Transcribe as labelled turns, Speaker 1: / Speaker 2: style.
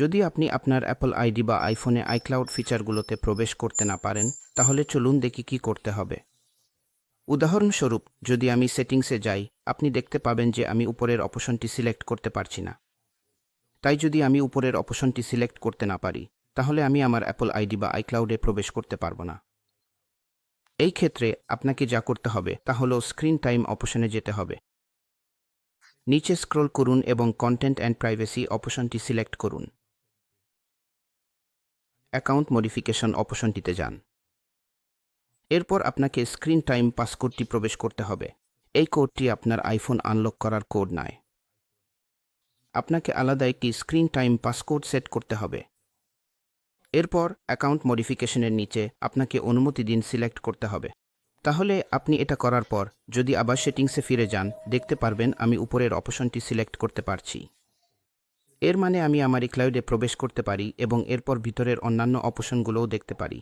Speaker 1: যদি আপনি আপনার অ্যাপল আইডি বা আইফোনে আইক্লাউড ফিচারগুলোতে প্রবেশ করতে না পারেন, তাহলে চলুন দেখি কি করতে হবে। উদাহরণস্বরূপ, যদি আমি সেটিংসে যাই, আপনি দেখতে পাবেন যে আমি উপরের অপশনটি সিলেক্ট করতে পারছি না। তাই যদি আমি উপরের অপশনটি সিলেক্ট করতে না পারি, তাহলে আমি আমার অ্যাপল আইডি বা আইক্লাউডে প্রবেশ করতে পারব না। এই ক্ষেত্রে আপনাকে যা করতে হবে, তা হল স্ক্রিন টাইম অপশনে যেতে হবে। নিচে স্ক্রল করুন এবং কন্টেন্ট অ্যান্ড প্রাইভেসি অপশনটি সিলেক্ট করুন। অ্যাকাউন্ট মডিফিকেশন অপশনটিতে যান। এরপর আপনাকে স্ক্রিন টাইম পাসকোডটি প্রবেশ করতে হবে। এই কোডটি আপনার আইফোন আনলক করার কোড নয়। আপনাকে আলাদা একটি স্ক্রিন টাইম পাসকোড সেট করতে হবে। এরপর অ্যাকাউন্ট মডিফিকেশনের নিচে আপনাকে অনুমতি দিন সিলেক্ট করতে হবে। তাহলে আপনি এটা করার পর যদি আবার সেটিংসে ফিরে যান, দেখতে পারবেন আমি উপরের অপশনটি সিলেক্ট করতে পারছি। এর মানে আমি আমার ক্লাউডে প্রবেশ করতে পারি এবং এরপর ভিতরের অন্যান্য অপশনগুলোও দেখতে পারি।